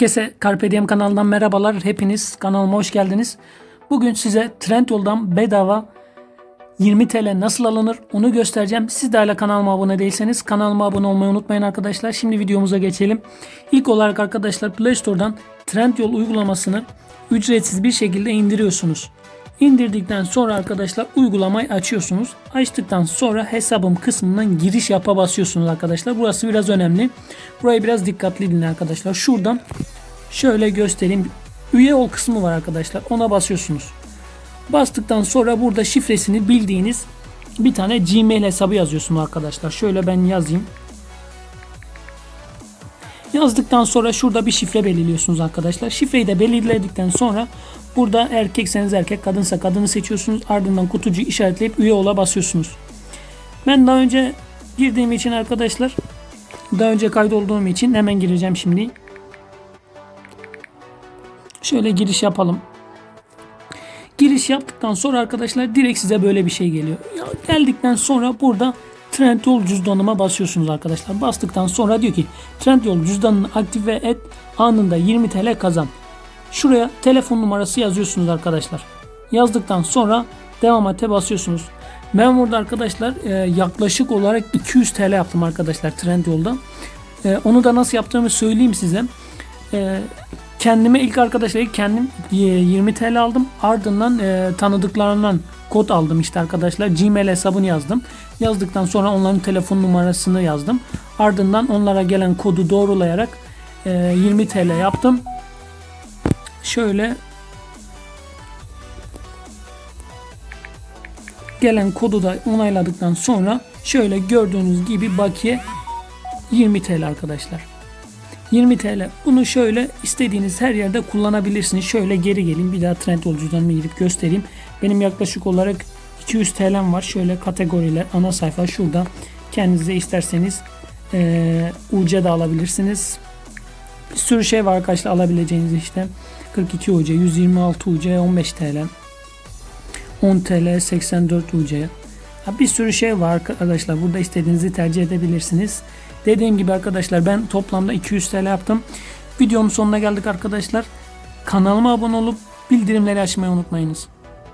Herkese Carpe Diem kanalından merhabalar. Hepiniz kanalıma hoş geldiniz. Bugün size Trendyol'dan bedava 20 TL nasıl alınır onu göstereceğim. Siz de hala kanalıma abone değilseniz kanalıma abone olmayı unutmayın arkadaşlar. Şimdi videomuza geçelim. İlk olarak arkadaşlar Play Store'dan Trendyol uygulamasını ücretsiz bir şekilde indiriyorsunuz. İndirdikten sonra arkadaşlar uygulamayı açıyorsunuz. Açtıktan sonra hesabım kısmından giriş yapa basıyorsunuz arkadaşlar. Burası biraz önemli. Burayı biraz dikkatli dinleyin arkadaşlar. Şuradan şöyle göstereyim. Üye ol kısmı var arkadaşlar. Ona basıyorsunuz. Bastıktan sonra burada şifresini bildiğiniz bir tane Gmail hesabı yazıyorsunuz arkadaşlar. Şöyle ben yazayım. Yazdıktan sonra şurada bir şifre belirliyorsunuz arkadaşlar. Şifreyi de belirledikten sonra burada erkekseniz erkek, kadınsa kadını seçiyorsunuz. Ardından kutucuğu işaretleyip üye ola basıyorsunuz. Ben daha önce girdiğim için arkadaşlar daha önce kaydolduğum için hemen gireceğim şimdi. Şöyle giriş yapalım. Giriş yaptıktan sonra arkadaşlar direkt size böyle bir şey geliyor. Ya geldikten sonra burada Trendyol cüzdanıma basıyorsunuz arkadaşlar. Bastıktan sonra diyor ki Trendyol cüzdanını aktive et anında 20 TL kazan. Şuraya telefon numarası yazıyorsunuz arkadaşlar. Yazdıktan sonra devam ete basıyorsunuz. Ben burada arkadaşlar e, yaklaşık olarak 200 TL yaptım arkadaşlar Trendyol'da. E, onu da nasıl yaptığımı söyleyeyim size. E, kendime ilk arkadaşlar ilk kendim e, 20 TL aldım. Ardından e, tanıdıklarından kod aldım işte arkadaşlar. Gmail hesabını yazdım. Yazdıktan sonra onların telefon numarasını yazdım. Ardından onlara gelen kodu doğrulayarak e, 20 TL yaptım. Şöyle gelen kodu da onayladıktan sonra şöyle gördüğünüz gibi bakiye 20 TL arkadaşlar. 20 TL. Bunu şöyle istediğiniz her yerde kullanabilirsiniz. Şöyle geri gelin bir daha trend yolcularına girip göstereyim. Benim yaklaşık olarak 200 TL'm var. Şöyle kategoriler ana sayfa şurada. Kendinize isterseniz e, UC da alabilirsiniz. Bir sürü şey var arkadaşlar alabileceğiniz işte. 42 UC, 126 UC, 15 TL. 10 TL, 84 UC. Bir sürü şey var arkadaşlar. Burada istediğinizi tercih edebilirsiniz. Dediğim gibi arkadaşlar ben toplamda 200 TL yaptım. Videonun sonuna geldik arkadaşlar. Kanalıma abone olup bildirimleri açmayı unutmayınız.